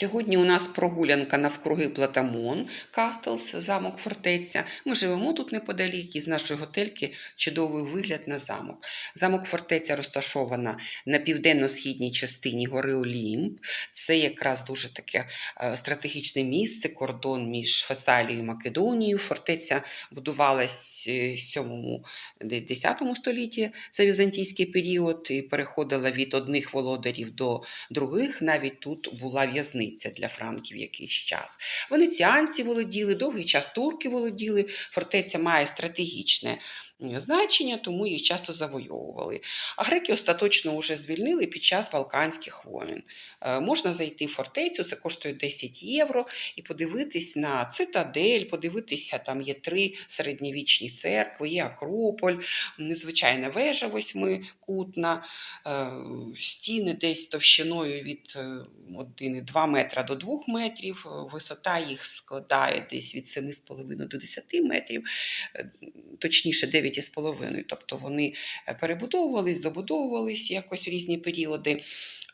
Сьогодні у нас прогулянка навкруги Платамон, Кастлс, замок фортеця. Ми живемо тут неподалік, і з нашої готельки чудовий вигляд на замок. Замок фортеця розташована на південно-східній частині гори Олімп. Це якраз дуже таке е, стратегічне місце, кордон між Фесалією і Македонією. Фортеця будувалась е, в 7 десь 10 столітті, це візантійський період, і переходила від одних володарів до других. Навіть тут була в'язниця для франків якийсь час. Венеціанці володіли, довгий час турки володіли. Фортеця має стратегічне значення, тому їх часто завойовували. А греки остаточно вже звільнили під час Балканських воєн. Е, Можна зайти в фортецю, це коштує 10 євро, і подивитись на цитадель, подивитися, там є три середньовічні церкви, є Акрополь, незвичайна вежа восьмикутна, е, стіни десь товщиною від е, 1,2 метра до 2 метрів, е, висота їх складає десь від 7,5 до 10 метрів, е, точніше 9,5. Тобто вони е, перебудовувались, добудовувались якось в різні періоди.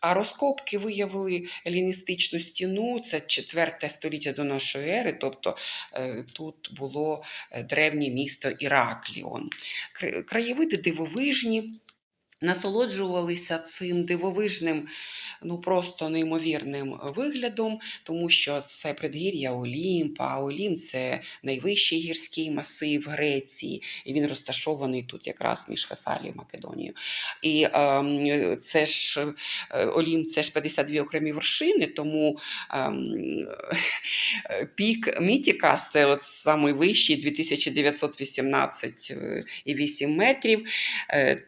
А розкопки виявили еліністичну стіну, це 4 століття до нашої ери, тобто е, тут було е, древнє місто Іракліон. Краєвиди дивовижні, насолоджувалися цим дивовижним, ну просто неймовірним виглядом, тому що це предгір'я Олімпа, а Олімп це найвищий гірський масив Греції, і він розташований тут якраз між Фесалією і Македонією. І ем, це ж е, Олімп це ж 52 окремі вершини, тому ем, пік Мітікас це от самий вищий 2918,8 метрів. Е,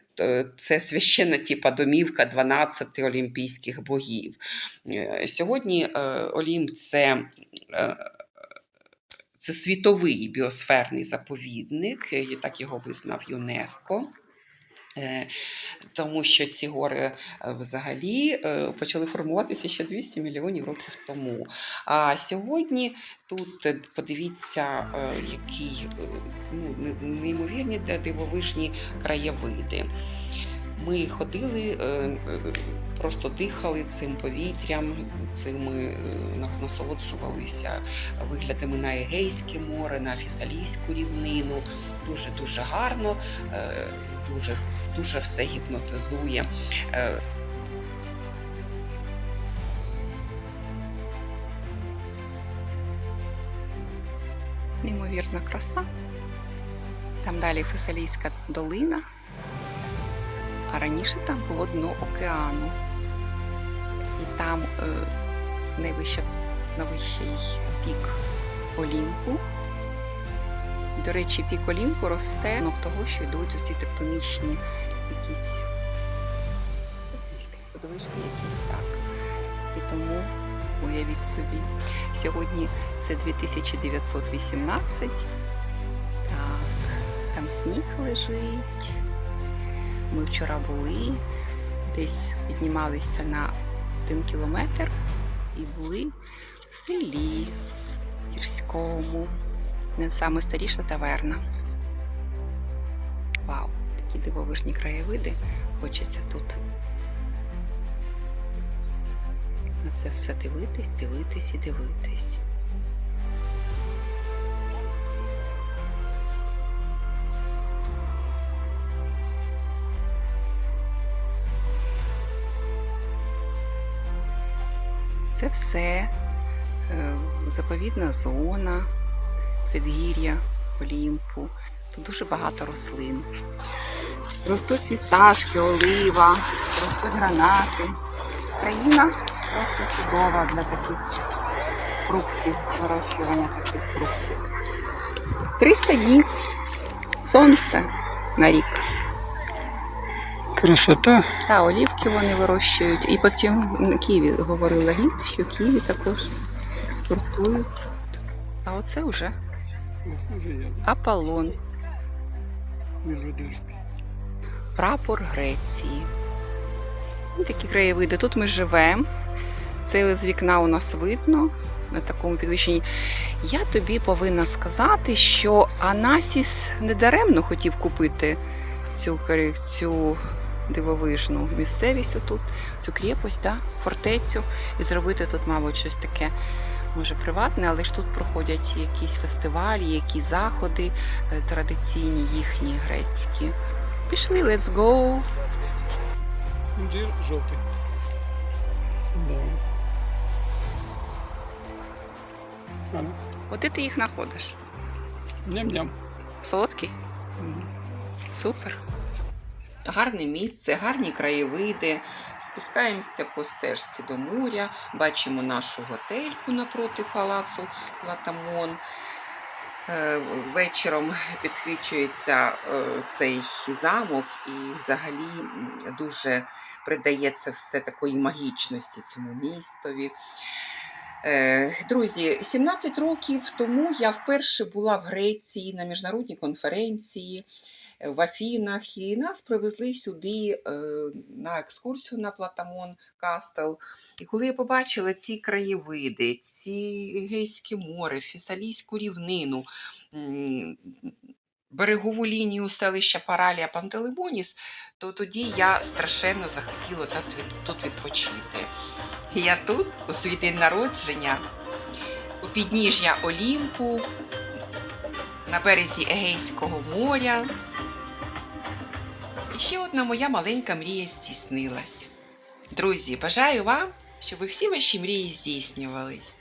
Це священна типа домівка 12 олімпійських богів. Е, Сьогодні е, Олімп це. е, Це світовий біосферний заповідник, е, так його визнав ЮНЕСКО. Е, Тому що ці гори е, взагалі е, почали формуватися ще 200 мільйонів років тому. А сьогодні тут подивіться, які ну, неймовірні дивовижні краєвиди. Ми ходили, просто дихали цим повітрям, цими е, насолоджувалися виглядами на Егейське море, на Фісалійську рівнину. Дуже дуже гарно, дуже, дуже все гіпнотизує. Е, Неймовірна краса. Там далі Фесалійська долина, а раніше там було дно океану. І там е, найвищий пік Олімпу. До речі, пік Олімпу росте ну, того, що йдуть оці тектонічні якісь подвижки якісь так. І тому уявіть собі. Сьогодні це 2918. Так, там сніг лежить. Ми вчора були, десь піднімалися на один кілометр і були в селі гірському. Не саме старіша таверна. Вау, такі дивовижні краєвиди. Хочеться тут на це все дивитись, дивитись і дивитись. Це все е, заповідна зона, предгір'я Олімпу. Тут дуже багато рослин. Ростуть фісташки, олива, ростуть гранати. Країна просто чудова для таких фруктів, вирощування таких фруктів. 300 днів сонце на рік. Красота. Та олівки вони вирощують. І потім Києві говорила гід, що Києві також експортують. А оце вже Аполлон, прапор Греції. Такі краєвиди. Тут ми живемо. Це з вікна у нас видно на такому підвищенні. Я тобі повинна сказати, що Анасіс недаремно хотів купити цю, цю дивовижну місцевість отут, цю крепость, да, фортецю, і зробити тут, мабуть, щось таке. Може, приватне, але ж тут проходять якісь фестивалі, якісь заходи е, традиційні їхні грецькі. Пішли, let's go! Інжир жовтий. Да. От де ти їх знаходиш? ням-ням. Солодкий? Мгм. Супер. Гарне місце, гарні краєвиди. Спускаємося по стежці до моря, бачимо нашу готельку напроти палацу Платамон. Е, Вечором підсвічується е, цей замок і взагалі дуже придається все такої магічності цьому містові. Е, Друзі, 17 років тому я вперше була в Греції на міжнародній конференції е, в Афінах, і нас привезли сюди е, на екскурсію на Платамон Кастел. І коли я побачила ці краєвиди, ці Егейське море, Фесалійську рівнину, берегову лінію селища Паралія Пантелеймоніс, то тоді я страшенно захотіла тут, відпочити. Я тут, у свій день народження, у підніжжя Олімпу, на березі Егейського моря. І ще одна моя маленька мрія здійснилась. Друзі, бажаю вам, щоб всі ваші мрії здійснювались.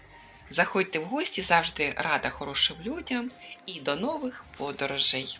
Заходьте в гості, завжди рада хорошим людям і до нових подорожей.